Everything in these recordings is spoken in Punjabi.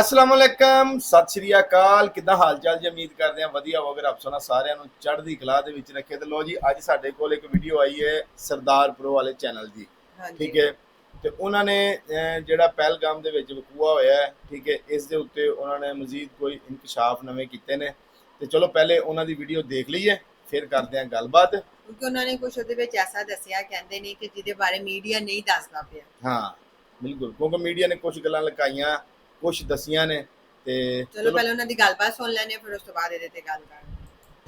ਅਸਲਾਮ ਅਲੈਕਮ ਸਤਿ ਸ਼੍ਰੀ ਅਕਾਲ। ਕਿੱਦਾਂ ਹਾਲ ਚਾਲ ਜੀ? ਉਮੀਦ ਕਰਦੇ ਹਾਂ ਵਧੀਆ ਹੋਵੇ ਰੱਬ ਸੋਨਾ ਸਾਰਿਆਂ ਨੂੰ ਚੜ੍ਹਦੀ ਕਲਾ ਦੇ ਵਿੱਚ ਰੱਖੇ। ਤੇ ਲੋ ਜੀ ਅੱਜ ਸਾਡੇ ਕੋਲ ਇੱਕ ਵੀਡੀਓ ਆਈ ਹੈ ਸਰਦਾਰ ਪ੍ਰੋ ਵਾਲੇ ਚੈਨਲ ਦੀ। ਠੀਕ ਹੈ? ਤੇ ਉਹਨਾਂ ਨੇ ਜਿਹੜਾ ਪਹਿਲਗਾਮ ਦੇ ਵਿੱਚ ਵਕੂਆ ਹੋਇਆ ਹੈ ਠੀਕ ਹੈ ਇਸ ਦੇ ਉੱਤੇ ਉਹਨਾਂ ਨੇ ਮਜ਼ੀਦ ਕੋਈ ਇਨਕਸ਼ਾਫ ਨਵੇਂ ਕੀਤੇ ਨੇ। ਤੇ ਚਲੋ ਪਹਿਲੇ ਉਹਨਾਂ ਦੀ ਵੀਡੀਓ ਦੇਖ ਲਈਏ ਫਿਰ ਕਰਦੇ ਹਾਂ ਗੱਲਬਾਤ। ਕਿਉਂਕਿ ਉਹਨਾਂ ਨੇ ਕੁਝ ਉਹਦੇ ਵਿੱਚ ਐਸਾ ਦੱਸਿਆ ਕਹਿੰਦੇ ਨੇ ਕਿ ਜਿਹਦੇ ਬਾਰੇ ਮੀਡੀਆ ਨਹੀਂ ਦੱਸਦਾ ਪਿਆ। ਹਾਂ ਬਿਲਕੁਲ। ਕਿਉਂਕਿ ਮੀਡੀਆ ਨੇ ਕੁਝ ਗੱਲਾਂ ਲਕਾਈਆਂ ਕੁਝ ਦਸੀਆਂ ਨੇ ਤੇ ਚਲੋ ਪਹਿਲਾਂ ਉਹਨਾਂ ਦੀ ਗੱਲਬਾਤ ਸੁਣ ਲੈਣੇ ਫਿਰ ਉਸ ਤੋਂ ਬਾਅਦ ਇਹਦੇ ਤੇ ਗੱਲ ਕਰਾਂਗੇ।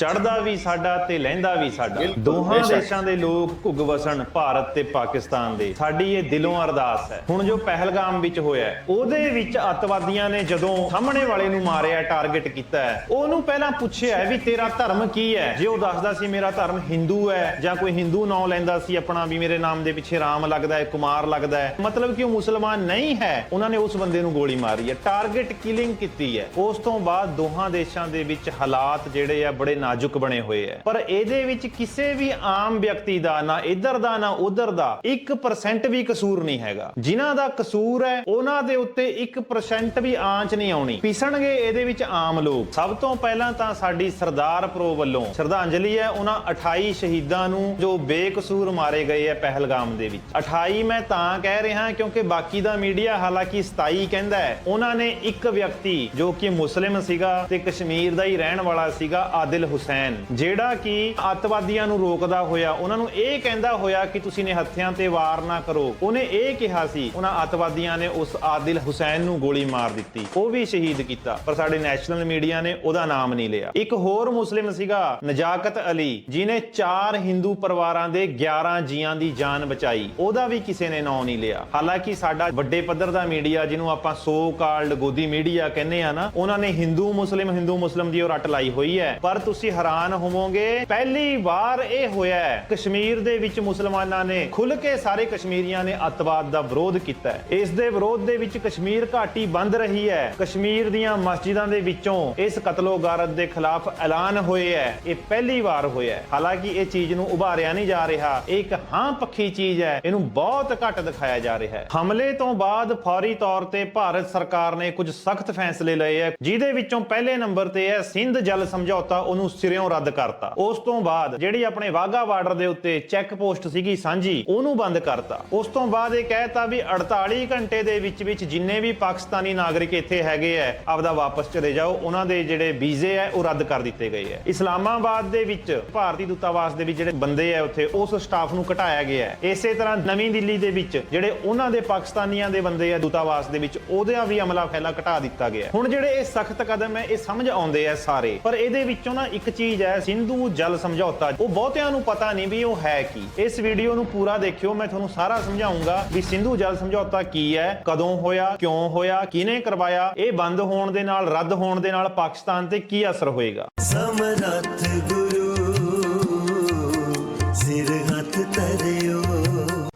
ਚੜਦਾ ਵੀ ਸਾਡਾ ਤੇ ਲਹਿੰਦਾ ਵੀ ਸਾਡਾ। ਦੋਹਾਂ। ਦੇਸ਼ਾਂ ਦੇ ਲੋਕ ਘੁੱਗ ਵਸਣ ਭਾਰਤ ਤੇ ਪਾਕਿਸਤਾਨ ਦੇ। ਸਾਡੀ ਇਹ ਦਿਲੋਂ ਅਰਦਾਸ ਹੈ। ਹੁਣ ਜੋ ਪਹਿਲਗਾਮ ਵਿੱਚ ਹੋਇਆ ਉਹਦੇ ਵਿੱਚ ਅੱਤਵਾਦੀਆਂ ਨੇ ਜਦੋਂ ਸਾਹਮਣੇ ਵਾਲੇ ਨੂੰ ਮਾਰਿਆ ਟਾਰਗੇਟ ਕੀਤਾ ਹੈ ਉਹਨੂੰ ਪਹਿਲਾਂ ਪੁੱਛਿਆ ਵੀ ਤੇਰਾ ਧਰਮ ਕੀ ਹੈ? ਜੇ ਉਹ ਦੱਸਦਾ ਸੀ ਮੇਰਾ ਧਰਮ ਹਿੰਦੂ ਹੈ ਜਾਂ ਕੋਈ ਹਿੰਦੂ ਨਾਮ ਲੈਂਦਾ ਸੀ ਆਪਣਾ ਵੀ ਮੇਰੇ ਨਾਮ ਦੇ ਪਿੱਛੇ ਰਾਮ ਲੱਗਦਾ ਹੈ ਕੁਮਾਰ ਲੱਗਦਾ ਹੈ ਮਤਲਬ ਕਿ ਉਹ ਮੁਸਲਮਾਨ ਨਹੀਂ ਹੈ ਉਹਨਾਂ ਨੇ ਉਸ ਬੰਦੇ ਨੂੰ ਗੋਲੀ ਮਾਰੀ ਹੈ ਟਾਰਗੇਟ ਕਿਲਿੰਗ ਕੀਤੀ ਹੈ। ਉਸ ਤੋਂ ਬਾਅਦ ਦੋਹਾਂ ਦੇਸ਼ਾਂ ਦੇ ਵਿੱਚ ਹਾਲਾਤ ਜਿਹੜੇ ਆ ਬੜੇ ਨਾਜ਼ੁਕ ਬਣੇ ਹੋਏ ਆ ਪਰ ਇਹਦੇ ਵਿੱਚ ਕਿਸੇ ਵੀ ਆਮ ਵਿਅਕਤੀ ਦਾ ਨਾ ਇੱਧਰ ਦਾ ਨਾ ਉੱਧਰ ਦਾ 1% ਵੀ ਕਸੂਰ ਨਹੀਂ ਹੈਗਾ। ਜਿਨ੍ਹਾਂ ਦਾ ਕਸੂਰ ਹੈ, ਉਹਨਾਂ ਦੇ ਉੱਤੇ 1% ਵੀ ਆਂਚ ਨਹੀਂ ਆਉਣੀ। ਪਿਸਣਗੇ ਇਹਦੇ ਵਿੱਚ ਆਮ ਲੋਕ। ਸਭ ਤੋਂ ਪਹਿਲਾਂ ਤਾਂ ਸਾਡੀ ਸਰਦਾਰ ਪ੍ਰੋ ਵੱਲੋਂ ਸ਼ਰਧਾਂਜਲੀ ਹੈ ਉਹਨਾਂ 28 ਸ਼ਹੀਦਾਂ ਨੂੰ ਜੋ ਬੇਕਸੂਰ ਮਾਰੇ ਗਏ ਹੈ ਪਹਿਲਗਾਮ ਦੇ ਵਿੱਚ। 28 ਮੈਂ ਤਾਂ ਕਹਿ ਰਿਹਾ ਕਿਉਂਕਿ ਬਾਕੀ ਦਾ ਮੀਡੀਆ ਹਾਲਾਂਕਿ 27 ਕਹਿੰਦਾ ਹੈ। ਉਹਨਾਂ ਨੇ ਇੱਕ ਵਿਅਕਤੀ ਜੋ ਕਿ ਮੁਸਲਿਮ ਸੀਗਾ ਤੇ ਕਸ਼ਮੀਰ ਦਾ ਹੀ ਰਹਿਣ ਵਾਲਾ ਸੀਗਾ, ਆਦਿਲ ਹੁਸੈਨ, ਜਿਹੜਾ ਕਿ ਅੱਤਵਾਦੀਆਂ ਨੂੰ ਰੋਕਦਾ ਹੋਇਆ, ਉਹਨਾਂ ਨੂੰ ਇਹ ਕਹਿੰਦਾ ਹੋਇਆ ਕਿ ਤੁਸੀਂ ਨੇ ਹੱਥਿਆਂ ਤੇ ਵਾਰ ਨਾ ਕਰੋ। ਉਹਨੇ ਇਹ ਕਿਹਾ ਸੀ, ਉਹਨਾਂ ਅੱਤਵਾਦੀਆਂ ਨੇ ਉਸ ਆਦਿਲ ਹੁਸੈਨ ਨੂੰ ਗੋਲੀ ਮਾਰ ਦਿੱਤੀ। ਉਹ ਵੀ ਸ਼ਹੀਦ ਕੀਤਾ, ਪਰ ਸਾਡੇ ਨੈਸ਼ਨਲ ਮੀਡੀਆ ਨੇ ਉਹਦਾ ਨਾਮ ਨਹੀਂ ਲਿਆ। ਇੱਕ ਹੋਰ ਮੁਸਲਿਮ ਸੀਗਾ, ਨਜਾਕਤ ਅਲੀ ਜਿਨੇ ਚਾਰ ਹਿੰਦੂ ਪਰਿਵਾਰਾਂ ਦੇ 11 ਜੀਆਂ ਦੀ ਜਾਨ ਬਚਾਈ। ਉਹਦਾ ਵੀ ਕਿਸੇ ਨੇ ਨਾਂ ਨਹੀਂ ਲਿਆ। ਹਾਲਾਂਕਿ ਸਾਡਾ ਵੱਡੇ ਪੱਧਰ ਦਾ ਮੀਡੀਆ, ਜਿਹਨੂੰ ਆਪਾਂ ਸੋ ਕਾਲਡ ਗੋਦੀ ਮੀਡੀਆ ਕਹਿੰਦੇ ਆ ਨਾ, ਉਹਨਾਂ ਨੇ ਹਿੰਦੂ ਮੁਸਲਿਮ ਹਿੰਦੂ ਮੁਸਲਿਮ ਦੀ ਉਹ ਰੱਟ ਲਾਈ ਹੋਈ ਹੈ। ਪਰ ਤੁਸੀਂ ਹੈਰਾਨ ਹੋਵੋਗੇ। ਪਹਿਲੀ ਵਾਰ ਇਹ ਹੋਇਆ ਹੈ। ਕਸ਼ਮੀਰ ਦੇ ਵਿੱਚ ਮੁਸਲਮਾਨਾਂ ਨੇ ਖੁੱਲ ਕੇ ਸਾਰੇ ਕਸ਼ਮੀਰੀਆਂ ਨੇ ਅੱਤਵਾਦ ਦਾ ਵਿਰੋਧ ਕੀਤਾ ਹੈ। ਇਸ ਦੇ ਵਿਰੋਧ ਦੇ ਵਿੱਚ ਕਸ਼ਮੀਰ ਘਾਟੀ ਬੰਦ ਰਹੀ ਹੈ। ਕਸ਼ਮੀਰ ਦੀਆਂ ਮਸਜਿਦਾਂ ਦੇ ਵਿੱਚੋਂ ਇਸ ਕਤਲੋਗਾਰਤ ਦੇ ਖਿਲਾਫ ਐਲਾਨ ਹੋਏ ਹੈ। ਇਹ ਪਹਿਲੀ ਵਾਰ ਹੋਇਆ ਹੈ। ਹਾਲਾਂਕਿ ਇਹ ਚੀਜ਼ ਨੂੰ ਉਭਾਰਿਆ ਨਹੀਂ ਜਾ ਰਿਹਾ। ਇਹ ਇੱਕ ਹਾਂ ਪੱਖੀ ਚੀਜ਼ ਹੈ। ਇਹਨੂੰ ਬਹੁਤ ਘੱਟ ਦਿਖਾਇਆ ਜਾ ਰਿਹਾ ਹੈ। ਹਮਲੇ ਤੋਂ ਬਾਅਦ ਫੌਰੀ ਤੌਰ ਤੇ ਭਾਰਤ ਸਰਕਾਰ ਨੇ ਕੁਝ ਸਖਤ ਫੈਸਲੇ ਲਏ ਹੈ। ਜਿਹਦੇ ਵਿੱਚੋਂ ਪਹਿਲੇ ਨੰਬਰ ਤੇ ਹੈ, ਸਿੰਧ ਜਲ ਸਮਝੌਤਾ। ਉਹਨੂੰ ਸਿਰਿਓਂ ਰੱਦ ਕਰਤਾ। ਉਸ ਤੋਂ ਬਾਅਦ ਜਿਹੜੀ ਆਪਣੇ ਵਾਗਾ ਬਾਰਡਰ ਦੇ ਉੱਤੇ ਚੈੱਕ ਪੋਸਟ ਸੀਗੀ ਸਾਂਝੀ, ਉਹਨੂੰ ਬੰਦ ਕਰਤਾ। ਉਸ ਤੋਂ ਬਾਅਦ ਇਹ ਕਹਿਤਾ ਵੀ 48 ਘੰਟੇ ਦੇ ਵਿੱਚ ਵਿੱਚ ਜਿੰਨੇ ਵੀ ਪਾਕਿਸਤਾਨੀ ਨਾਗਰਿਕ ਇੱਥੇ ਹੈਗੇ ਐ, ਆਪਦਾ ਵਾਪਸ ਚਲੇ ਜਾਓ, ਉਹਨਾਂ ਦੇ ਜਿਹੜੇ ਵੀਜ਼ੇ ਐ, ਉਹ ਰੱਦ ਕਰ ਦਿੱਤੇ ਗਏ ਐ। ਇਸਲਾਮਾਬਾਦ ਦੇ ਵਿੱਚ ਭਾਰਤੀ ਦੂਤਾਵਾਸ ਦੇ ਵਿੱਚ ਜਿਹੜੇ ਬੰਦੇ ਐ ਉੱਥੇ, ਉਸ ਸਟਾਫ ਨੂੰ ਘਟਾਇਆ ਗਿਆ ਹੈ ਇਸੇ ਤਰ੍ਹਾਂ ਨਵੀਂ ਦਿੱਲੀ ਦੇ ਵਿੱਚ ਜਿਹੜੇ ਉਹਨਾਂ ਦੇ ਪਾਕਿਸਤਾਨੀਆਂ ਦੇ ਬੰਦੇ ਆ ਦੂਤਾਵਾਸ ਦੇ ਵਿੱਚ ਉਹਦਾ ਵੀ ਅਮਲਾ ਫੈਲਾ ਘਟਾ ਦਿੱਤਾ ਗਿਆ। ਹੁਣ ਜਿਹੜੇ ਇਹ ਸਖਤ ਕਦਮ ਹੈ ਇਹ ਸਮਝ ਆਉਂਦੇ ਐ ਸਾਰੇ। ਪਰ ਇਹਦੇ ਵਿੱਚੋਂ ਨਾ ਇੱਕ ਚੀਜ਼ ਐ ਸਿੰਧੂ ਜਲ ਸਮਝੌਤਾ। ਉਹ ਬਹੁਤਿਆਂ ਨੂੰ ਪਤਾ ਨਹੀਂ ਵੀ ਉਹ ਹੈ ਕੀ। ਇਸ ਵੀਡੀਓ ਨੂੰ ਪੂਰਾ ਦੇਖਿਓ, ਮੈਂ ਤੁਹਾਨੂੰ ਸਾਰਾ ਸਮਝਾਉਂਗਾ ਵੀ ਸਿੰਧੂ ਜਲ ਸਮਝੌਤਾ ਕੀ ਹੈ, ਕਦੋਂ ਹੋਇਆ, ਕਿਉਂ ਹੋਇਆ, ਕਿਹਨੇ ਕਰਵਾਇਆ, ਇਹ ਬੰਦ ਹੋਣ ਦੇ ਨਾਲ, ਰੱਦ ਹੋਣ ਦੇ ਨਾਲ ਪਾਕਿਸਤਾਨ ਤੇ ਕੀ ਅਸਰ ਹੋਏਗਾ? ਸਮਰੱਥ ਗੁਰੂ, ਸਿਰ ਹੱਥ ਧਰਿਓ।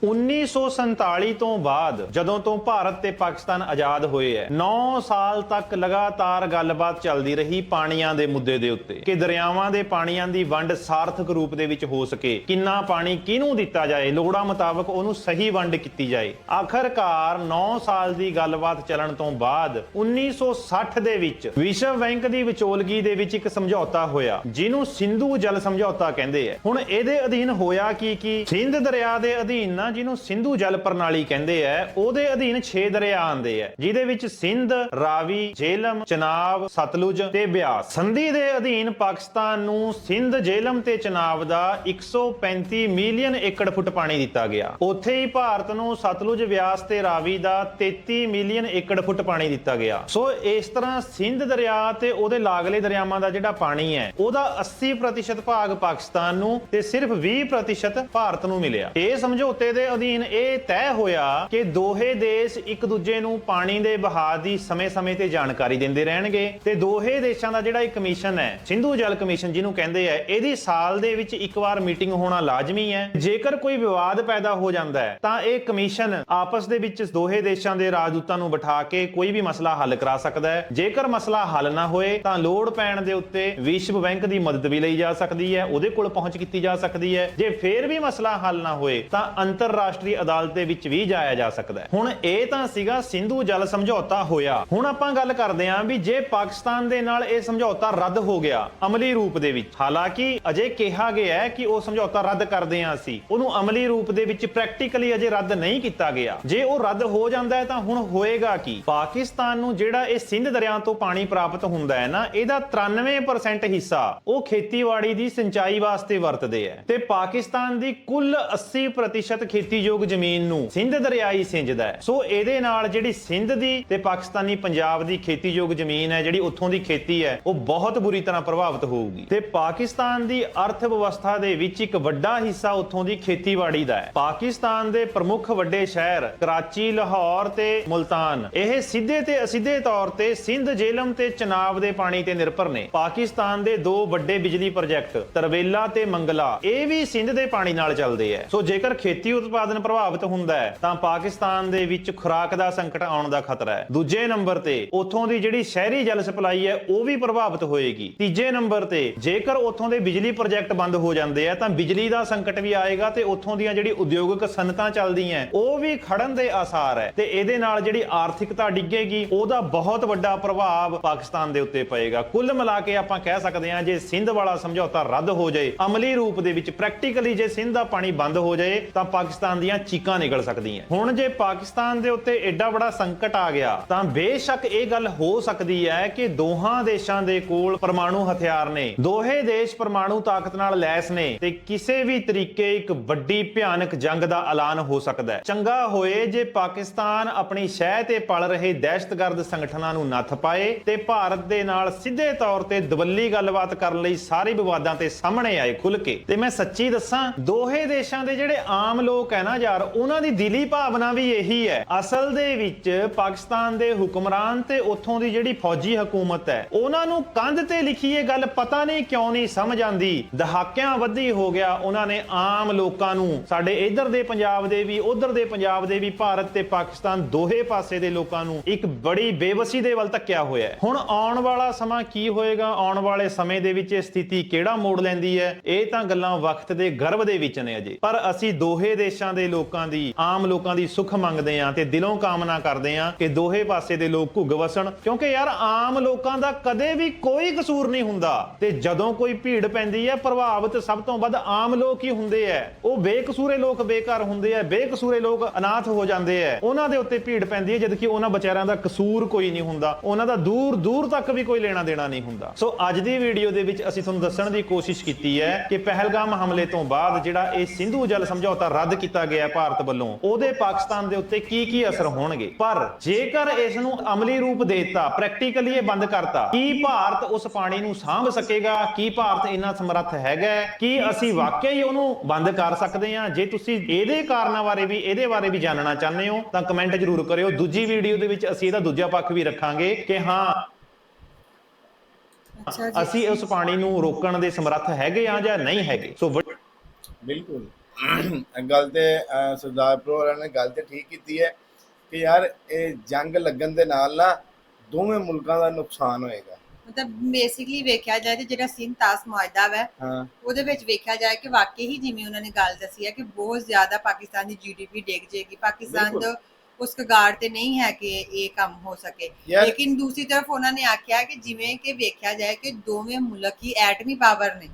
1947 ਤੋਂ ਬਾਅਦ ਜਦੋਂ ਤੋਂ ਭਾਰਤ ਤੇ ਪਾਕਿਸਤਾਨ ਆਜ਼ਾਦ ਹੋਏ ਐ 9 ਸਾਲ ਤੱਕ ਲਗਾਤਾਰ ਗੱਲਬਾਤ ਚੱਲਦੀ ਰਹੀ ਪਾਣੀਆਂ ਦੇ ਮੁੱਦੇ ਦੇ ਉੱਤੇ ਕਿ ਦਰਿਆਵਾਂ ਦੇ ਪਾਣੀਆਂ ਦੀ ਵੰਡ ਸਾਰਥਕ ਰੂਪ ਦੇ ਵਿੱਚ ਹੋ ਸਕੇ, ਕਿੰਨਾ ਪਾਣੀ ਕਿਹਨੂੰ ਦਿੱਤਾ ਜਾਏ, ਲੋੜਾਂ ਮੁਤਾਬਕ ਉਹਨੂੰ ਸਹੀ ਵੰਡ ਕੀਤੀ ਜਾਏ। ਆਖਰਕਾਰ 9 ਸਾਲ ਦੀ ਗੱਲਬਾਤ ਚੱਲਣ ਤੋਂ ਬਾਅਦ 1960 ਦੇ ਵਿੱਚ ਵਿਸ਼ਵ ਬੈਂਕ ਦੀ ਵਿਚੋਲਗੀ ਦੇ ਵਿੱਚ ਇੱਕ ਸਮਝੌਤਾ ਹੋਇਆ, ਜਿਹਨੂੰ ਸਿੰਧੂ ਜਲ ਸਮਝੌਤਾ ਕਹਿੰਦੇ ਆ ਹੁਣ ਇਹਦੇ ਅਧੀਨ ਹੋਇਆ ਕੀ ਕੀ? ਸਿੰਧ ਦਰਿਆ ਦੇ ਅਧੀਨ ਨਾ ਜਿਹਨੂੰ ਸਿੰਧੂ ਜਲ ਪ੍ਰਣਾਲੀ ਕਹਿੰਦੇ ਆ, ਉਹਦੇ ਅਧੀਨ 6 ਦਰਿਆ ਆਉਂਦੇ ਆ, ਜਿਹਦੇ ਵਿੱਚ ਸਿੰਧ, ਰਾਵੀ, ਜੇਲਮ, ਚਨਾਬ, ਸਤਲੁਜ ਤੇ ਬਿਆਸ। ਸੰਧੀ ਦੇ ਅਧੀਨ ਪਾਕਿਸਤਾਨ ਨੂੰ ਸਿੰਧ, ਜੇਲਮ ਤੇ ਚਨਾਬ ਦਾ 135 ਮਿਲੀਅਨ ਏਕੜ ਫੁੱਟ ਪਾਣੀ ਦਿੱਤਾ ਗਿਆ। ਉੱਥੇ ਹੀ ਭਾਰਤ ਨੂੰ ਸਤਲੁਜ, ਬਿਆਸ ਤੇ ਰਾਵੀ ਦਾ 33 ਮਿਲੀਅਨ ਏਕੜ ਫੁੱਟ ਪਾਣੀ ਦਿੱਤਾ ਗਿਆ। ਸੋ ਇਸ ਤਰ੍ਹਾਂ ਸਿੰਧ ਦਰਿਆ ਤੇ ਉਹਦੇ ਲਾਗਲੇ ਦਰਿਆਵਾਂ ਦਾ ਜਿਹੜਾ ਪਾਣੀ ਹੈ, ਉਹਦਾ 80% ਭਾਗ ਪਾਕਿਸਤਾਨ ਨੂੰ ਤੇ ਸਿਰਫ 20% ਭਾਰਤ ਨੂੰ ਮਿਲਿਆ। ਇਹ ਸਮਝੌਤੇ ਦੇ ਅਧੀਨ ਇਹ ਤੈਅ ਹੋਇਆ ਕਿ ਦੋਹੇ ਦੇਸ਼ ਇੱਕ ਦੂਜੇ ਨੂੰ ਪਾਣੀ ਦੇ ਬਹਾਅ ਦੀ ਸਮੇਂ-ਸਮੇਂ ਤੇ ਜਾਣਕਾਰੀ ਦਿੰਦੇ ਰਹਿਣਗੇ ਤੇ ਦੋਹੇ ਦੇਸ਼ਾਂ ਦਾ ਜਿਹੜਾ ਇੱਕ ਕਮਿਸ਼ਨ ਹੈ, ਸਿੰਧੂ ਜਲ ਕਮਿਸ਼ਨ ਜਿਹਨੂੰ ਕਹਿੰਦੇ ਆ, ਇਹਦੀ ਸਾਲ ਦੇ ਵਿੱਚ ਇੱਕ ਵਾਰ ਮੀਟਿੰਗ ਹੋਣਾ ਲਾਜ਼ਮੀ ਹੈ। ਜੇਕਰ ਕੋਈ ਵਿਵਾਦ ਪੈਦਾ ਹੋ ਜਾਂਦਾ ਹੈ, ਤਾਂ ਇਹ ਕਮਿਸ਼ਨ ਆਪਸ ਦੇ ਵਿੱਚ ਦੋਹੇ ਦੇਸ਼ਾਂ ਦੇ ਰਾਜਦੂਤਾਂ ਨੂੰ ਬਿਠਾ ਕੇ ਕੋਈ ਵੀ ਮਸਲਾ ਹੱਲ ਕਰਾ ਸਕਦਾ ਹੈ। ਜੇਕਰ ਮਸਲਾ ਹੱਲ ਨਾ ਹੋਏ, ਤਾਂ ਲੋੜ ਪੈਣ ਦੇ ਉੱਤੇ ਵਿਸ਼ਵ ਬੈਂਕ ਦੀ ਮਦਦ ਵੀ ਲਈ ਜਾ ਸਕਦੀ ਹੈ, ਉਹਦੇ ਕੋਲ ਪਹੁੰਚ ਕੀਤੀ ਜਾ ਸਕਦੀ ਹੈ। ਜੇ ਫੇਰ ਵੀ ਮਸਲਾ ਹੱਲ ਨਾ ਹੋਏ, ਤਾਂ ਅੰਤਰ ਅੰਤਰਰਾਸ਼ਟਰੀ ਅਦਾਲਤ ਦੇ ਵਿੱਚ ਵੀ ਜਾਇਆ ਜਾ ਸਕਦਾ ਹੈ। ਹੁਣ ਇਹ ਤਾਂ ਸੀਗਾ ਸਿੰਧੂ ਜਲ ਸਮਝੌਤਾ ਹੋਇਆ। ਹੁਣ ਆਪਾਂ ਗੱਲ ਕਰਦੇ ਹਾਂ ਵੀ ਜੇ ਪਾਕਿਸਤਾਨ ਦੇ ਨਾਲ ਇਹ ਸਮਝੌਤਾ ਰੱਦ ਹੋ ਗਿਆ ਅਮਲੀ ਰੂਪ ਦੇ ਵਿੱਚ, ਹਾਲਾਂਕਿ ਅਜੇ ਕਿਹਾ ਗਿਆ ਹੈ ਕਿ ਉਹ ਸਮਝੌਤਾ ਰੱਦ ਕਰਦੇ ਹਾਂ ਅਸੀਂ। ਉਹਨੂੰ ਅਮਲੀ ਰੂਪ ਦੇ ਵਿੱਚ ਪ੍ਰੈਕਟੀਕਲੀ ਅਜੇ ਰੱਦ ਨਹੀਂ ਕੀਤਾ ਗਿਆ। ਜੇ ਉਹ ਰੱਦ ਹੋ ਜਾਂਦਾ ਹੈ ਤਾਂ ਹੁਣ ਹੋਏਗਾ ਕੀ? ਪਾਕਿਸਤਾਨ ਨੂੰ ਜਿਹੜਾ ਇਹ ਸਿੰਧ ਦਰਿਆ ਤੋਂ ਪਾਣੀ ਪ੍ਰਾਪਤ ਹੁੰਦਾ ਹੈ ਨਾ, ਇਹਦਾ 93% ਹਿੱਸਾ ਉਹ ਖੇਤੀਬਾੜੀ ਦੀ ਸਿੰਚਾਈ ਵਾਸਤੇ ਵਰਤਦੇ ਹੈ। ਤੇ ਪਾਕਿਸਤਾਨ ਦੀ ਕੁੱਲ 80% ਖੇਤੀਯੋਗ ਜ਼ਮੀਨ ਨੂੰ ਸਿੰਧ ਦਰਿਆਈ ਸਿੰਜਦਾ ਹੈ। ਸੋ ਇਹਦੇ ਨਾਲ ਜਿਹੜੀ ਸਿੰਧ ਦੀ ਤੇ ਪਾਕਿਸਤਾਨੀ ਪੰਜਾਬ ਦੀ ਖੇਤੀਯੋਗ ਜ਼ਮੀਨ ਹੈ, ਜਿਹੜੀ ਉੱਥੋਂ ਦੀ ਖੇਤੀ ਹੈ, ਉਹ ਬਹੁਤ ਬੁਰੀ ਤਰ੍ਹਾਂ ਪ੍ਰਭਾਵਿਤ ਹੋਊਗੀ। ਤੇ ਪਾਕਿਸਤਾਨ ਦੀ ਅਰਥ ਵਿਵਸਥਾ ਦੇ ਵਿੱਚ ਇੱਕ ਵੱਡਾ ਹਿੱਸਾ ਉੱਥੋਂ ਦੀ ਖੇਤੀਬਾੜੀ ਦਾ ਹੈ। ਪਾਕਿਸਤਾਨ ਦੇ ਪ੍ਰਮੁੱਖ ਵੱਡੇ ਸ਼ਹਿਰ ਕਰਾਚੀ, ਲਾਹੌਰ ਤੇ ਮੁਲਤਾਨ, ਇਹ ਸਿੱਧੇ ਤੇ ਅਸਿੱਧੇ ਤੌਰ ਤੇ ਸਿੰਧ ਜੇਲਮ ਤੇ ਚਨਾਬ ਦੇ ਪਾਣੀ ਤੇ ਨਿਰਭਰ ਨੇ। ਪਾਕਿਸਤਾਨ ਦੇ ਦੋ ਵੱਡੇ ਬਿਜਲੀ ਪ੍ਰੋਜੈਕਟ ਤਰਵੇਲਾ ਤੇ ਮੰਗਲਾ, ਇਹ ਵੀ ਸਿੰਧ ਦੇ ਪਾਣੀ ਨਾਲ ਚੱਲਦੇ ਹੈ। ਸੋ ਜੇਕਰ ਖੇਤੀ ਉਤਪਾਦਨ ਪ੍ਰਭਾਵਿਤ ਹੁੰਦਾ ਹੈ, ਤਾਂ ਪਾਕਿਸਤਾਨ ਦੇ ਵਿੱਚ ਖੁਰਾਕ ਦਾ ਸੰਕਟ ਆਉਣ ਦਾ ਖਤਰਾ ਹੈ। ਦੂਜੇ ਨੰਬਰ ਤੇ ਉੱਥੋਂ ਦੀ ਜਿਹੜੀ ਸ਼ਹਿਰੀ ਜਲ ਸਪਲਾਈ ਹੈ, ਉਹ ਵੀ ਪ੍ਰਭਾਵਿਤ ਹੋਏਗੀ। ਤੀਜੇ ਨੰਬਰ ਤੇ ਜੇਕਰ ਉੱਥੋਂ ਦੇ ਬਿਜਲੀ ਪ੍ਰੋਜੈਕਟ ਬੰਦ ਹੋ ਜਾਂਦੇ ਆ, ਤਾਂ ਬਿਜਲੀ ਦਾ ਸੰਕਟ ਵੀ ਆਏਗਾ ਤੇ ਉੱਥੋਂ ਦੀਆਂ ਜਿਹੜੀ ਉਦਯੋਗਿਕ ਸਨਤਾਂ ਚੱਲਦੀਆਂ ਉਹ ਵੀ ਖੜਨ ਦੇ ਆਸਾਰ ਹੈ। ਤੇ ਇਹਦੇ ਨਾਲ ਜਿਹੜੀ ਆਰਥਿਕਤਾ ਡਿੱਗੇਗੀ, ਉਹਦਾ ਬਹੁਤ ਵੱਡਾ ਪ੍ਰਭਾਵ ਪਾਕਿਸਤਾਨ ਦੇ ਉੱਤੇ ਪਏਗਾ। ਕੁੱਲ ਮਿਲਾ ਕੇ ਆਪਾਂ ਕਹਿ ਸਕਦੇ ਹਾਂ, ਜੇ ਸਿੰਧ ਵਾਲਾ ਸਮਝੌਤਾ ਰੱਦ ਹੋ ਜਾਏ, ਅਮਲੀ ਰੂਪ ਦੇ ਵਿੱਚ ਪ੍ਰੈਕਟੀਕਲੀ ਜੇ ਸਿੰਧ ਦਾ ਪਾਣੀ ਬੰਦ ਹੋ ਜਾਏ, ਤਾਂ ਪਾਕਿਸਤਾਨ ਪਾਕਿਸਤਾਨ ਦੀਆਂ ਚੀਕਾਂ ਨਿਕਲ ਸਕਦੀਆਂ। ਹੁਣ ਜੇ ਪਾਕਿਸਤਾਨ ਦੇ ਉੱਤੇ ਐਡਾ ਵੱਡਾ ਸੰਕਟ ਆ ਗਿਆ, ਤਾਂ ਬੇਸ਼ੱਕ ਇਹ ਗੱਲ ਹੋ ਸਕਦੀ ਹੈ ਕਿ ਦੋਹਾਂ ਦੇਸ਼ਾਂ ਦੇ ਕੋਲ ਪਰਮਾਣੂ ਹਥਿਆਰ ਨੇ। ਦੋਹੇ ਦੇਸ਼ ਪਰਮਾਣੂ ਤਾਕਤ ਨਾਲ ਲੈਸ ਨੇ ਤੇ ਕਿਸੇ ਵੀ ਤਰੀਕੇ ਇੱਕ ਵੱਡੀ ਭਿਆਨਕ ਜੰਗ ਦਾ ਐਲਾਨ ਹੋ ਸਕਦਾ ਹੈ। ਚੰਗਾ ਹੋਏ ਜੇ ਪਾਕਿਸਤਾਨ ਆਪਣੀ ਸ਼ਹਿ ਤੇ ਪਲ ਰਹੇ ਦਹਿਸ਼ਤਗਰਦ ਸੰਗਠਨਾਂ ਨੂੰ ਨੱਥ ਪਾਏ ਤੇ ਭਾਰਤ ਦੇ ਨਾਲ ਸਿੱਧੇ ਤੌਰ ਤੇ ਦਵੱਲੀ ਗੱਲਬਾਤ ਕਰਨ ਲਈ ਸਾਰੇ ਵਿਵਾਦਾਂ ਤੇ ਸਾਹਮਣੇ ਆਏ ਖੁੱਲ ਕੇ। ਤੇ ਮੈਂ ਸੱਚੀ ਦੱਸਾਂ, ਦੋਹੇ ਦੇਸ਼ਾਂ ਦੇ ਜਿਹੜੇ ਆਮ ਲੋਕ ਲੋਕ ਹੈ ਨਾ ਯਾਰ, ਉਹਨਾਂ ਦੀ ਦਿਲੀ ਭਾਵਨਾ ਵੀ ਇਹੀ ਹੈ। ਅਸਲ ਦੇ ਵਿੱਚ ਪਾਕਿਸਤਾਨ ਦੇ ਹੁਕਮਰਾਨ ਤੇ ਉੱਥੋਂ ਦੀ ਜਿਹੜੀ ਫੌਜੀ ਹਕੂਮਤ ਹੈ, ਉਹਨਾਂ ਨੂੰ ਕੰਧ ਤੇ ਲਿਖੀ ਇਹ ਗੱਲ ਪਤਾ ਨਹੀਂ ਕਿਉਂ ਨਹੀਂ ਸਮਝ ਆਂਦੀ ਦਹਾਕਿਆਂ ਵੱਧੀ ਹੋ ਗਿਆ, ਉਹਨਾਂ ਨੇ ਆਮ ਲੋਕਾਂ ਨੂੰ, ਸਾਡੇ ਇਧਰ ਦੇ ਪੰਜਾਬ ਦੇ ਵੀ, ਉਧਰ ਦੇ ਪੰਜਾਬ ਦੇ ਵੀ, ਭਾਰਤ ਤੇ ਪਾਕਿਸਤਾਨ ਦੋਹੇ ਪਾਸੇ ਦੇ ਲੋਕਾਂ ਨੂੰ ਇੱਕ ਬੜੀ ਬੇਵਸੀ ਦੇ ਵੱਲ ਧੱਕਿਆ ਹੋਇਆ ਹੈ। ਹੁਣ ਆਉਣ ਵਾਲਾ ਸਮਾਂ ਕੀ ਹੋਏਗਾ? ਆਉਣ ਵਾਲੇ ਸਮੇਂ ਦੇ ਵਿੱਚ ਇਹ ਸਥਿਤੀ ਕਿਹੜਾ ਮੋੜ ਲੈਂਦੀ ਹੈ? ਇਹ ਤਾਂ ਗੱਲਾਂ ਵਕਤ ਦੇ ਗਰਭ ਦੇ ਵਿੱਚ ਨੇ ਅਜੇ। ਪਰ ਅਸੀਂ ਦੋਹੇ ਦੇ ਦੇਸ਼ਾਂ ਦੇ ਲੋਕਾਂ ਦੀ, ਆਮ ਲੋਕਾਂ ਦੀ ਸੁੱਖ ਮੰਗਦੇ ਆਂ ਤੇ ਦਿਲੋਂ ਕਾਮਨਾ ਕਰਦੇ ਆਂ ਕਿ ਦੋਹੇ ਪਾਸੇ ਦੇ ਲੋਕ ਘੁੱਗ ਵਸਣ। ਕਿਉਂਕਿ ਯਾਰ, ਆਮ ਲੋਕਾਂ ਦਾ ਕਦੇ ਵੀ ਕੋਈ ਕਸੂਰ ਨਹੀਂ ਹੁੰਦਾ। ਤੇ ਜਦੋਂ ਕੋਈ ਭੀੜ ਪੈਂਦੀ ਹੈ, ਪ੍ਰਭਾਵਿਤ ਸਭ ਤੋਂ ਵੱਧ ਆਮ ਲੋਕ ਹੀ ਹੁੰਦੇ ਆ ਉਹ ਬੇਕਸੂਰੇ ਲੋਕ ਬੇਘਰ ਹੁੰਦੇ ਆ ਬੇਕਸੂਰੇ ਲੋਕ ਅਨਾਥ ਹੋ ਜਾਂਦੇ ਆ ਉਹਨਾਂ ਦੇ ਉੱਤੇ ਭੀੜ ਪੈਂਦੀ ਹੈ, ਜਦਕਿ ਉਹਨਾਂ ਵਿਚਾਰਿਆਂ ਦਾ ਕਸੂਰ ਕੋਈ ਨਹੀਂ ਹੁੰਦਾ। ਉਹਨਾਂ ਦਾ ਦੂਰ ਦੂਰ ਤੱਕ ਵੀ ਕੋਈ ਲੈਣਾ ਦੇਣਾ ਨਹੀਂ ਹੁੰਦਾ। ਸੋ ਅੱਜ ਦੀ ਵੀਡੀਓ ਦੇ ਵਿੱਚ ਅਸੀਂ ਤੁਹਾਨੂੰ ਦੱਸਣ ਦੀ ਕੋਸ਼ਿਸ਼ ਕੀਤੀ ਹੈ ਕਿ ਪਹਿਲਗਾਮ ਹਮਲੇ ਤੋਂ ਬਾਅਦ ਜਿਹੜਾ ਇਹ ਸਿੰਧੂ ਜਲ ਸਮਝੌਤਾ ਰੱਦ ਕੀਤਾ ਗਿਆ ਭਾਰਤ ਵੱਲੋਂ ਉਹਦੇ ਪਾਕਿਸਤਾਨ ਦੇ ਉੱਤੇ ਕੀ ਕੀ ਅਸਰ ਹੋਣਗੇ? ਪਰ ਜੇਕਰ ਇਸ ਨੂੰ ਅਮਲੀ ਰੂਪ ਦੇਤਾ ਪ੍ਰੈਕਟੀਕਲੀ ਇਹ ਬੰਦ ਕਰਤਾ ਕੀ ਭਾਰਤ ਉਸ ਪਾਣੀ ਨੂੰ ਸਾਂਭ ਸਕੇਗਾ? ਕੀ ਭਾਰਤ ਇੰਨਾ ਸਮਰੱਥ ਹੈਗਾ? ਹੈ? ਕੀ ਅਸੀਂ ਵਾਕਈ ਉਹਨੂੰ ਬੰਦ ਕਰ ਸਕਦੇ ਹਾਂ? ਜੇ ਤੁਸੀਂ ਇਹਦੇ ਕਾਰਨਾਂ ਬਾਰੇ ਵੀ ਇਹਦੇ ਬਾਰੇ ਵੀ ਜਾਣਨਾ ਚਾਹੁੰਦੇ ਹੋ ਤਾਂ ਕਮੈਂਟ ਜ਼ਰੂਰ ਕਰਿਓ। ਦੂਜੀ ਵੀਡੀਓ ਦੇ ਵਿੱਚ ਅਸੀਂ ਇਹਦਾ ਦੂਜਾ ਪੱਖ ਵੀ ਰੱਖਾਂਗੇ ਕਿ ਹਾਂ ਅਸੀਂ ਉਸ ਪਾਣੀ ਨੂੰ ਰੋਕਣ ਦੇ ਸਮਰੱਥ ਹੈਗੇ ਆ ਜਾਂ ਨਹੀਂ ਹੈਗੇ? ਸੋ ਬਿਲਕੁਲ। ਗੱਲ ਤੇ ਸਰਦਾਰ ਪ੍ਰੋ ਹੋਰਾਂ ਨੇ ਗੱਲ ਤੇ ਠੀਕ ਕੀਤੀ ਹੈ ਕਿ ਯਾਰ ਇਹ ਜੰਗ ਲੱਗਣ ਦੇ ਨਾਲ ਨਾ ਦੋਵੇਂ ਮੁਲਕਾਂ ਦਾ ਨੁਕਸਾਨ ਹੋਏਗਾ। ਮਤਲਬ ਬੇਸਿਕਲੀ ਵੇਖਿਆ ਜਾਏ ਤੇ ਜਿਹੜਾ ਸਿੰਧ ਤਾਸ ਮੁਆਹਦਾ ਹੈ। ਉਹਦੇ ਵਿੱਚ ਵੇਖਿਆ ਜਾਏ ਕਿ ਵਾਕਈ ਹੀ ਜਿਵੇਂ ਉਹਨਾਂ ਨੇ ਗੱਲ ਦੱਸੀ ਹੈ ਕਿ ਬਹੁਤ ਜ਼ਿਆਦਾ ਪਾਕਿਸਤਾਨ ਦੀ ਜੀਡੀਪੀ ਡਿੱਗ ਜਾਏਗੀ। ਪਾਕਿਸਤਾਨ। ਦਾ ਉਸ ਕਗਾਰ ਤੇ ਨਹੀਂ ਹੈ ਕਿ ਇਹ ਕੰਮ ਹੋ ਸਕੇ। ਲੇਕਿਨ ਦੂਸਰੀ ਤਰਫ ਉਹਨਾਂ ਨੇ ਆਖਿਆ ਕਿ ਜਿਵੇਂ ਕਿ ਵੇਖਿਆ ਜਾਏ ਕਿ ਦੋਵੇਂ ਮੁਲਕ ਹੀ ਐਟਮੀ ਪਾਵਰ ਨੇ।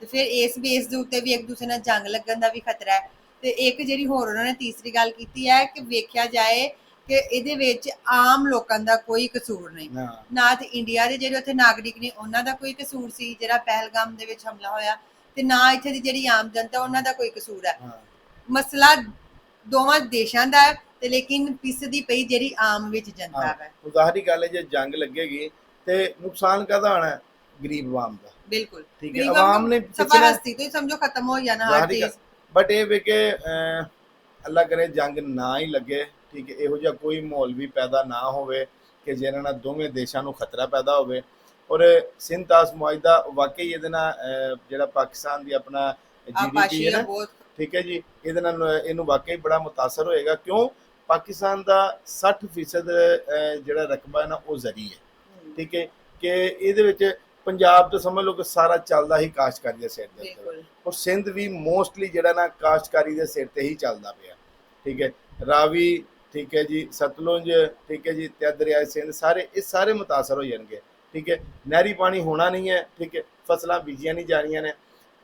ਤੇ ਫਿਰ ਇਸ ਬੇਸ ਦੇ ਉੱਤੇ ਵੀ ਇੱਕ ਦੂਸਰੇ ਨਾਲ ਜੰਗ ਲੱਗਣ ਦਾ ਵੀ ਖਤਰਾ ਹੈ। ਤੇ ਇੱਕ ਜਿਹੜੀ ਹੋਰ ਉਹਨਾਂ ਨੇ ਤੀਸਰੀ ਗੱਲ ਕੀਤੀ ਹੈ ਕਿ ਵੇਖਿਆ ਜਾਏ ਕਿ ਇਹਦੇ ਵਿੱਚ ਆਮ ਲੋਕਾਂ ਦਾ ਕੋਈ ਕਸੂਰ ਨਹੀਂ। ਨਾ। ਤੇ ਇੰਡੀਆ ਦੇ ਜਿਹੜੇ ਉੱਥੇ ਨਾਗਰਿਕ ਨੇ ਉਹਨਾਂ ਦਾ ਕੋਈ ਕਸੂਰ ਸੀ ਜਿਹੜਾ ਪਹਿਲਗਾਮ ਦੇ ਵਿੱਚ ਹਮਲਾ ਹੋਇਆ ਤੇ ਨਾ ਇੱਥੇ ਦੀ ਜਿਹੜੀ ਆਮ ਜਨਤਾ ਉਹਨਾਂ ਦਾ ਕੋਈ ਕਸੂਰ ਹੈ। ਮਸਲਾ ਦੋਵਾਂ ਦੇਸ਼ਾਂ ਦਾ ਹੈ ਤੇ ਲੇਕਿਨ ਪਿਸਦੀ ਪਈ ਜਿਹੜੀ ਆਮ ਵਿੱਚ ਜਨਤਾ ਹਾਂ। ਉਜ਼ਾਹਰੀ ਗੱਲ ਹੈ ਜੇ ਜੰਗ ਲੱਗੇਗੀ ਤੇ ਨੁਕਸਾਨ ਕਾਹਦਾ ਹੈ? ਗਰੀਬ ਆਵਾਮ ਦਾ। ਬਿਲਕੁਲ ਠੀਕ ਹੈ, ਗਰੀਬਾਂ ਆਵਾਮ ਨੇ ਨੂੰ ਪਿਛਲੇ- ਸਫਾ ਹਸਤੀ ਤੋਂ ਹੀ ਸਮਝੋ ਖਤਮ ਹੋ ਜਾਣਾ ਹਰ ਜ਼ਾਹਰੀ ਚੀਜ਼ ਬਟ ਇਹ ਵੀ ਕਿ ਅਹ, ਅੱਲਾ ਕਰੇ ਜੰਗ ਨਾ ਹੀ ਲੱਗੇ ਠੀਕ ਹੈ ਇਹੋ ਜਿਹਾ ਕੋਈ ਮਾਹੌਲ ਵੀ ਪੈਦਾ ਨਾ ਹੋਵੇ ਕਿ ਜਿਹਨਾਂ ਨਾਲ ਦੋਵੇਂ ਦੇਸ਼ਾਂ ਨੂੰ ਖਤਰਾ ਪੈਦਾ ਹੋਵੇ ਔਰ ਸਿੰਧ ਤਾਸ ਮੁਆਇਦਾ ਵਾਕਈ ਇਹਦੇ ਨਾਲ ਅਹ, ਜਿਹੜਾ ਪਾਕਿਸਤਾਨ ਦੀ ਆਪਣਾ ਜੀਡੀਪੀ ਆਬਾਸ਼ੀ ਹੈ ਹੈ ਨਾ ਬਹੁਤ ਠੀਕ ਹੈ ਜੀ ਇਹਦੇ ਨਾਲ ਇਹਨੂੰ ਵਾਕਈ ਬੜਾ ਮੁਤਾਸਰ ਹੋਏਗਾ ਕਿਉਂ ਪਾਕਿਸਤਾਨ ਦਾ 60% ਅਹ, ਜਿਹੜਾ ਰਕਬਾ ਹੈ ਨਾ ਉਹ ਜ਼ਰੀ ਹੈ ਠੀਕ ਹੈ ਕਿ ਇਹਦੇ ਵਿੱਚ ਪੰਜਾਬ ਤੋਂ ਸਮਝ ਲਓ ਕਿ ਸਾਰਾ ਚੱਲਦਾ ਹੀ ਕਾਸ਼ਤਕਾਰੀ ਦੇ ਸਿਰ ਦੇ ਉੱਤੇ। ਬਿਲਕੁਲ। ਔਰ ਸਿੰਧ ਵੀ ਮੋਸਟਲੀ ਜਿਹੜਾ ਨਾ ਕਾਸ਼ਤਕਾਰੀ ਦੇ ਸਿਰ ਤੇ ਹੀ ਚੱਲਦਾ ਪਿਆ। ਠੀਕ ਹੈ ਰਾਵੀ ਠੀਕ ਹੈ ਜੀ ਸਤਲੁਜ ਠੀਕ ਹੈ ਜੀ ਤੇ ਦਰਿਆ ਸਿੰਧ ਸਾਰੇ ਇਹ ਸਾਰੇ ਮੁਤਾਸਰ ਹੋ ਜਾਣਗੇ। ਠੀਕ ਹੈ ਨਹਿਰੀ ਪਾਣੀ ਹੋਣਾ ਨਹੀਂ ਹੈ ਠੀਕ ਹੈ ਫਸਲਾਂ ਬੀਜੀਆਂ ਨਹੀਂ ਜਾ ਰਹੀਆਂ ਨੇ।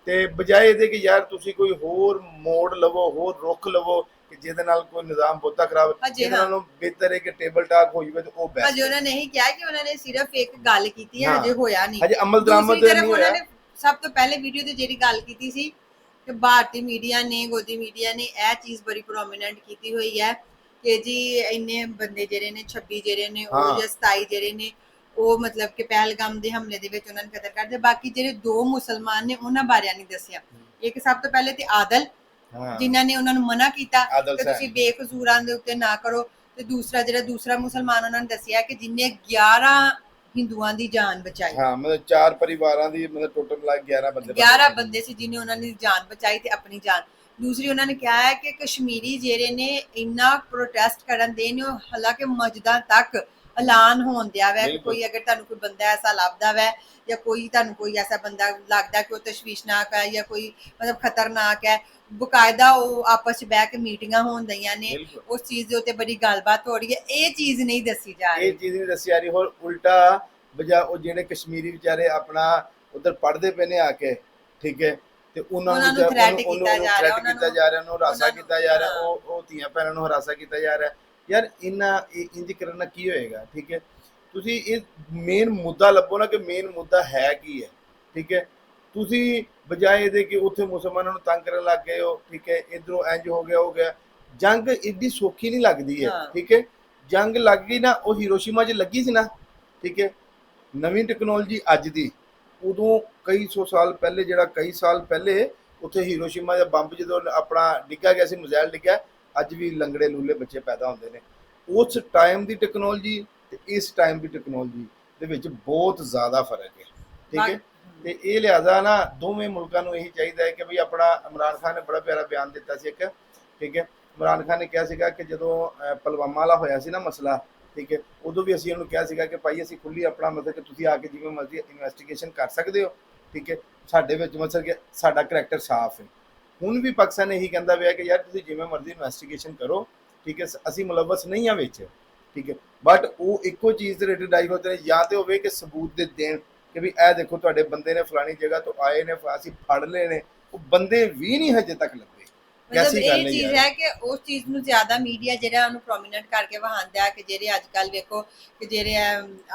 ਤੇ ਬਜਾਏ ਇਹਦੇ ਕਿ ਯਾਰ ਤੁਸੀਂ ਕੋਈ ਹੋਰ ਮੋੜ ਲਵੋ ਹੋਰ ਰੁੱਖ ਲਵੋ ਕਿ ਜਿਹਦੇ ਨਾਲ ਕੋਈ ਨਿਜ਼ਾਮ ਬਹੁਤਾ ਖਰਾਬ ਹਾਂਜੀ, ਜਿਹਦੇ ਹਾਂ। ਨਾਲੋਂ ਬਿਹਤਰ ਹੈ ਕਿ ਟੇਬਲ ਟਾਕ ਹੋ ਜਾਵੇ ਤੇ ਉਹ ਬੈਸਟ ਉਹਨਾਂ ਨੇ ਇਹੀ ਕਿਹਾ ਕਿ ਉਹਨਾਂ ਨੇ ਸਿਰਫ ਇੱਕ ਗੱਲ ਕੀਤੀ ਹੈ ਹਾਂ। ਹਜੇ ਹੋਇਆ ਨਹੀਂ ਹਜੇ ਅਮਲ ਦਰਾਮਦ ਦੂਸਰੀ ਤਰਫ ਨਹੀਂ ਉਹਨਾਂ ਹੋਇਆ ਨੇ ਸਭ ਤੋਂ ਪਹਿਲੇ ਵੀਡੀਓ ਤੇ ਜਿਹੜੀ ਗੱਲ ਕੀਤੀ ਸੀ ਕਿ ਭਾਰਤੀ ਮੀਡੀਆ ਨੇ ਗੋਦੀ ਮੀਡੀਆ ਨੇ ਇਹ ਚੀਜ਼ ਬੜੀ ਪ੍ਰੋਮਿਨੈਂਟ ਕੀਤੀ ਹੋਈ ਹੈ ਕਿ ਜੀ ਇੰਨੇ ਬੰਦੇ ਜਿਹੜੇ ਨੇ 26 ਜਿਹੜੇ ਨੇ ਹਾਂ। ਉਹ ਜਾਂ 27 ਜਿਹੜੇ ਨੇ ਉਹ ਮਤਲਬ ਕਿ ਪਹਿਲਗਾਮ ਦੇ ਹਮਲੇ ਦੇ ਵਿੱਚ ਉਹਨਾਂ ਨੇ ਕਤਲ ਕਰਦੇ ਬਾਕੀ ਜਿਹੜੇ ਦੋ ਮੁਸਲਮਾਨ ਨੇ ਉਹਨਾਂ ਬਾਰੇ ਨਹੀਂ ਦੱਸਿਆ ਇੱਕ ਸਭ ਤੋਂ ਪਹਿਲੇ ਤੇ ਆਦਲ ਹਾਂ। ਜਿਨ੍ਹਾਂ ਨੇ ਉਹਨਾਂ ਨੂੰ ਮਨਾ ਕੀਤਾ ਆਦਲ ਕਿ ਸਾਹਿਬ। ਤੁਸੀਂ ਬੇਕਸੂਰਾਂ ਦੇ ਉੱਤੇ ਨਾ ਕਰੋ। ਤੇ ਦੂਸਰਾ ਜਿਹੜਾ ਦੂਸਰਾ ਮੁਸਲਮਾਨ ਉਹਨਾਂ ਨੇ ਦੱਸਿਆ ਕਿ ਜਿਨੇ 11 ਹਿੰਦੂਆਂ ਦੀ ਜਾਨ ਬਚਾਈ। ਹਾਂ ਮਤਲਬ ਚਾਰ ਪਰਿਵਾਰਾਂ ਦੀ ਮਤਲਬ ਟੋਟਲ ਕੇ 11 ਬੰਦੇ 11 ਬੰਦੇ ਸੀ ਜਿਨੇ ਉਹਨਾਂ ਦੀ ਜਾਨ ਬਚਾਈ ਤੇ ਆਪਣੀ ਜਾਨ। ਦੂਸਰੀ ਉਹਨਾਂ ਨੇ ਕਿਹਾ ਹੈ ਕਿ ਕਸ਼ਮੀਰੀ ਜਿਹੜੇ ਨੇ ਇੰਨਾ ਪ੍ਰੋਟੈਸਟ ਕਰਨ ਦੇ ਨੇ ਉਹ ਹਾਲਾਂਕਿ ਮਸਜਿਦਾਂ ਤੱਕ ਐਲਾਨ ਹੋਣ ਦਿਆ ਵੈ ਕਿ। ਕੋਈ ਅਗਰ ਤੁਹਾਨੂੰ ਕੋਈ ਬੰਦਾ ਐਸਾ ਲੱਭਦਾ ਵੈ ਜਾਂ ਕੋਈ ਤੁਹਾਨੂੰ ਕੋਈ ਐਸਾ ਬੰਦਾ ਲੱਗਦਾ ਕਿ ਉਹ ਤਸ਼ਵੀਸ਼ਨਾਕ ਹੈ ਜਾਂ ਕੋਈ ਮਤਲਬ ਖਤਰਨਾਕ ਹੈ ਬਕਾਇਦਾ ਉਹ ਆਪਸ ਵਿੱਚ ਬਹਿ ਕੇ ਮੀਟਿੰਗਾਂ ਹੋਣ ਦਈਆਂ ਨੇ ਉਸ ਚੀਜ਼ ਦੇ ਉੱਤੇ ਬੜੀ ਗੱਲਬਾਤ ਹੋ ਰਹੀ ਹੈ। ਇਹ ਚੀਜ਼ ਨਹੀਂ ਦੱਸੀ ਜਾ ਇਹ ਰਹੀ। ਚੀਜ਼ ਨਹੀਂ ਦੱਸੀ ਜਾ ਰਹੀ। ਹੋਰ ਉਲਟਾ ਬਜਾ ਉਹ ਜਿਹੜੇ ਕਸ਼ਮੀਰੀ ਵਿਚਾਰੇ ਆਪਣਾ ਉਧਰ ਪੜਦੇ ਪਏ ਨੇ ਆ ਕੇ ਠੀਕ ਹੈ ਤੇ ਉਹਨਾਂ ਨੂੰ ਉਹਨੂੰ- ਕੀਤਾ ਜਾ ਰਿਹਾ, ਉਹਨਾਂ ਨੂੰ- ਹਰਾਸਾ ਕੀਤਾ ਜਾ ਰਿਹਾ। ਉਹ ਉਹ ਧੀਆਂ ਭੈਣਾਂ ਨੂੰ ਹਰਾਸਾ ਕੀਤਾ ਜਾ ਰਿਹਾ। ਯਾਰ ਇੰਨਾ ਇਹ ਇੰਜ ਕਰਨ ਨਾਲ ਕੀ ਹੋਏਗਾ ਠੀਕ ਹੈ? ਤੁਸੀਂ ਇਹ ਮੇਨ ਮੁੱਦਾ ਲੱਭੋ ਨਾ ਕਿ ਮੇਨ ਮੁੱਦਾ ਹੈ ਕੀ ਹੈ ਠੀਕ ਹੈ? ਤੁਸੀਂ ਬਜਾਏ ਇਹਦੇ ਕਿ ਉੱਥੇ ਮੁਸਲਮਾਨਾਂ ਨੂੰ ਤੰਗ ਕਰਨ ਲੱਗ ਗਏ ਹੋ ਠੀਕ ਹੈ? ਇਧਰੋਂ ਇੰਜ ਹੋ ਗਿਆ ਹੋ ਗਿਆ। ਜੰਗ ਇੱਡੀ ਸੌਖੀ ਨਹੀਂ ਲੱਗਦੀ ਹੈ। ਠੀਕ ਹੈ? ਜੰਗ ਲੱਗ ਗਈ ਨਾ ਉਹ ਹੀਰੋਸ਼ੀਮਾ 'ਚ ਲੱਗੀ ਸੀ ਨਾ ਠੀਕ ਹੈ? ਨਵੀਂ ਟੈਕਨੋਲੋਜੀ ਅੱਜ ਦੀ। ਉਦੋਂ ਕਈ ਸੌ ਸਾਲ ਪਹਿਲੇ ਜਿਹੜਾ ਕਈ ਸਾਲ ਪਹਿਲੇ ਉੱਥੇ ਹੀਰੋਸ਼ੀਮਾ ਦਾ ਬੰਬ ਜਦੋਂ ਆਪਣਾ ਡਿੱਗਾ ਗਿਆ ਸੀ ਮਿਜ਼ਾਈਲ ਡਿੱਗਿਆ ਅੱਜ ਵੀ ਲੰਗੜੇ ਲੂਲੇ ਬੱਚੇ ਪੈਦਾ ਹੁੰਦੇ ਨੇ। ਉਸ ਟਾਈਮ ਦੀ ਟੈਕਨੋਲੋਜੀ ਤੇ ਇਸ ਟਾਈਮ ਦੀ ਟੈਕਨੋਲੋਜੀ ਦੇ ਵਿੱਚ ਬਹੁਤ ਜ਼ਿਆਦਾ ਫ਼ਰਕ ਹੈ। ਠੀਕ ਹੈ? ਤੇ ਇਹ ਲਿਹਾਜ਼ਾ ਨਾ ਦੋਵੇਂ ਮੁਲਕਾਂ ਨੂੰ ਇਹੀ ਚਾਹੀਦਾ ਹੈ ਕਿ ਵੀ ਆਪਣਾ ਇਮਰਾਨ ਖਾਨ ਨੇ ਬੜਾ ਪਿਆਰਾ ਬਿਆਨ ਦਿੱਤਾ ਸੀ ਇੱਕ। ਠੀਕ ਹੈ? ਇਮਰਾਨ ਖਾਨ ਨੇ ਕਿਹਾ ਸੀਗਾ ਕਿ ਜਦੋਂ ਪੁਲਵਾਮਾ ਵਾਲਾ ਹੋਇਆ ਸੀ ਨਾ ਮਸਲਾ ਠੀਕ ਹੈ ਉਦੋਂ ਵੀ ਅਸੀਂ ਉਹਨੂੰ ਕਿਹਾ ਸੀਗਾ ਕਿ ਭਾਈ ਅਸੀਂ ਖੁੱਲੀ ਆਪਣਾ ਮਤਲਬ ਕਿ ਤੁਸੀਂ ਆ ਕੇ ਜਿਵੇਂ ਮਰਜ਼ੀ ਇਨਵੈਸਟੀਗੇਸ਼ਨ ਕਰ ਸਕਦੇ ਹੋ। ਠੀਕ ਹੈ? ਸਾਡੇ ਵਿੱਚ ਮਤਲਬ ਕਿ ਸਾਡਾ ਕਰੈਕਟਰ ਸਾਫ਼ ਹੈ। ਹੁਣ ਵੀ ਪਾਕਿਸਤਾਨ ਇਹੀ ਕਹਿੰਦਾ ਪਿਆ ਕਿ ਯਾਰ ਤੁਸੀਂ ਜਿਵੇਂ ਮਰਜ਼ੀ ਇਨਵੈਸਟੀਗੇਸ਼ਨ ਕਰੋ, ਠੀਕ ਹੈ ਅਸੀਂ ਮੁਲਵਸ ਨਹੀਂ ਆ ਵਿੱਚ, ਠੀਕ ਹੈ ਬਟ ਉਹ ਇੱਕੋ ਚੀਜ਼ ਦੇ ਰਿਲੇਟਡ ਆਈ ਹੁੰਦੇ ਨੇ ਜਾਂ ਤੇ ਹੋਵੇ ਕਿ ਸਬੂਤ ਦੇ ਦੇਣ ਕਿ ਵੀ ਇਹ ਦੇਖੋ ਤੁਹਾਡੇ ਬੰਦੇ ਨੇ ਫਲਾਣੀ ਜਗ੍ਹਾ ਤੋਂ ਆਏ ਨੇ ਅਸੀਂ ਫੜ ਲਏ ਨੇ, ਉਹ ਬੰਦੇ ਵੀ ਨਹੀਂ ਹਜੇ ਤੱਕ ਲੱਗੇ। ਮਤਲਬ ਕੈਸੀ ਗੱਲ ਇਹ ਹੈ ਚੀਜ਼ ਯਾਰ ਹੈ ਕਿ ਉਸ ਚੀਜ਼ ਨੂੰ ਜ਼ਿਆਦਾ ਮੀਡੀਆ ਜਿਹੜਾ ਉਹਨੂੰ ਪ੍ਰੋਮਿਨੈਂਟ ਕਰਕੇ ਵਹਾਉਂਦਾ ਹੈ ਕਿ ਜਿਹੜੇ ਅੱਜ ਕੱਲ ਵੇਖੋ ਕਿ ਜਿਹੜੇ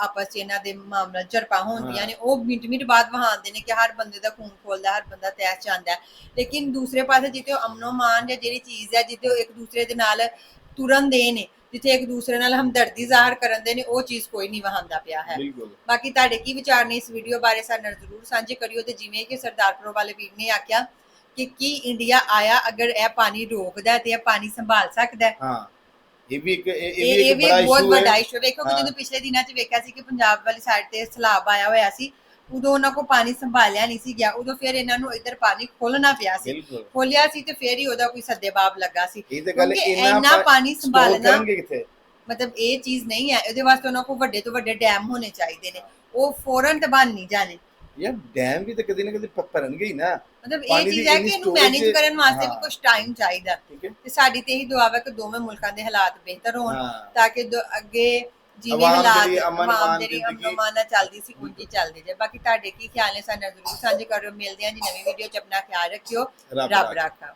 ਆਪਸ 'ਚ ਇਹਨਾਂ ਦੇ ਮਾਮਲਾ ਝੜਪਾਂ ਹੁੰਦੀਆਂ ਹਾਂ। ਨੇ ਉਹ ਮਿੰਟ ਮਿੰਟ ਬਾਅਦ ਵਹਾਉਂਦੇ ਨੇ ਕਿ ਹਰ ਬੰਦੇ ਦਾ ਖੂਨ ਖੋਲਦਾ ਹਰ ਬੰਦਾ ਤੈਸ ਜਾਂਦਾ ਹੈ। ਲੇਕਿਨ ਦੂਸਰੇ ਪਾਸੇ ਜਿੱਥੇ ਉਹ ਅਮਨੋ ਮਾਨ ਜਾਂ ਜਿਹੜੀ ਚੀਜ਼ ਹੈ ਜਿੱਥੇ ਉਹ ਇੱਕ ਦੂਸਰੇ ਦੇ ਨਾਲ ਤੁਰਨ ਦੇ ਨੇ ਜਿੱਥੇ ਇੱਕ ਦੂਸਰੇ ਨਾਲ ਹਮਦਰਦੀ ਜ਼ਾਹਰ ਕਰਨ ਦੇ ਨੇ ਉਹ ਚੀਜ਼ ਕੋਈ ਨਹੀਂ ਵਹਾਉਂਦਾ ਪਿਆ ਹੈ ਬਿਲਕੁਲ ਬਾਕੀ ਤੁਹਾਡੇ ਕੀ ਵਿਚਾਰ ਨੇ ਇਸ ਵੀਡੀਓ ਬਾਰੇ ਸਾਡੇ ਨਾਲ ਜ਼ਰੂਰ ਸਾਂਝੇ ਕਰਿਓ ਤੇ ਜਿਵੇਂ ਕਿ ਸਰਦਾਰਪੁਰ ਵਾਲੇ ਵੀਰ ਨੇ ਆਖਿਆ ਕਿ ਕੀ ਇੰਡੀਆ ਆਇਆ ਅਗਰ ਇਹ ਪਾਣੀ ਰੋਕਦਾ ਹੈ ਤੇ ਇਹ ਪਾਣੀ ਸੰਭਾਲ ਸਕਦਾ ਹੈ। ਹਾਂ ਇਹ ਵੀ ਇੱਕ ਇਹ ਇਹ ਇਹ ਇਹ ਵੀ ਵੀ ਬੜਾ ਬਹੁਤ ਇਸ਼ੂ ਵੱਡਾ ਹੈ। ਇਸ਼ੂ ਵੇਖੋ ਕਿ ਹਾਂ। ਜਦੋਂ ਪਿਛਲੇ ਦਿਨਾਂ 'ਚ ਵੇਖਿਆ ਸੀ ਕਿ ਪੰਜਾਬ ਵਾਲੀ ਸਾਈਡ ਤੇ ਸਲਾਬ ਆਇਆ ਹੋਇਆ ਸੀ ਉਦੋਂ ਉਹਨਾਂ ਕੋ ਪਾਣੀ ਸੰਭਾਲਿਆ ਨਹੀਂ ਸੀ ਗਿਆ। ਉਦੋਂ ਫਿਰ ਇਹਨਾਂ ਨੂੰ ਇੱਧਰ ਪਾਣੀ ਖੋਲਣਾ ਪਿਆ ਸੀ। ਬਿਲਕੁਲ। ਖੋਲਿਆ ਸੀ ਤੇ ਫਿਰ ਹੀ ਉਹਦਾ ਕੋਈ ਸੱਦੇਬਾਬ ਲੱਗਾ ਸੀ। ਇਹ ਤੇ ਗੱਲ ਕਿਉਂਕਿ ਇੰਨਾ ਪਾਣੀ ਸੰਭਾਲਣਾ ਕਰਨਗੇ ਕਿੱਥੇ? ਮਤਲਬ ਇਹ ਚੀਜ਼ ਨਹੀਂ ਹੈ। ਇਹਦੇ ਵਾਸਤੇ ਉਹਨਾਂ ਕੋ ਵੱਡੇ ਤੋਂ ਵੱਡੇ ਡੈਮ ਹੋਣੇ ਚਾਹੀਦੇ ਨੇ। ਉਹ ਫੌਰਨ ਤੇ ਬਣ ਨਹੀਂ ਜਾਣੇ। ਯਾਰ ਡੈਮ ਵੀ ਤਾਂ ਕਦੇ ਨਾ ਕਦੇ ਭਰਨਗੇ ਹੀ ਨਾ। ਮਤਲਬ ਇਹ ਪਾਣੀ ਦੀ ਚੀਜ਼ ਹੈ ਕਿ ਇੰਨੀ ਇਹਨੂੰ storage ਮੈਨੇਜ ਕਰਨ ਵਾਸਤੇ ਵੀ ਹਾਂ। ਕੁਝ ਟਾਈਮ ਚਾਹੀਦਾ। ਠੀਕ ਹੈ। ਤੇ ਸਾਡੀ ਤੇ ਇਹੀ ਦੁਆ ਹੈ ਕਿ ਦੋਵੇਂ ਮੁਲਕਾਂ ਦੇ ਹਾਲਾਤ ਬਿਹਤਰ ਹੋਣ ਹਾਂ। ਤਾਂ ਕਿ ਦੋ- ਅੱਗੇ ਜਿਵੇਂ ਆਵਾਮ ਹਾਲਾਤ ਜਿਹੜੀ ਅਮਨ ਆਵਾਮ ਮਾਨ ਜਿਹੜੀ ਜ਼ਿੰਦਗੀ- ਅਮਨ ਮਾਨ ਨਾਲ ਚੱਲਦੀ ਸੀ ਉਂਝ ਹੀ ਚੱਲਦੀ ਜੇ। ਬਾਕੀ ਤੁਹਾਡੇ ਕੀ ਖਿਆਲ ਨੇ? ਸਾਡੇ ਨਾਲ ਜ਼ਰੂਰ ਸਾਂਝੇ ਕਰੋ ਮਿਲਦੇ ਹਾਂ ਜੀ ਨਵੀਂ ਵੀਡੀਓ ਚ। ਆਪਣਾ ਖਿਆਲ ਰੱਖਿਓ। ਰੱਬ। ਰਾਖਾ।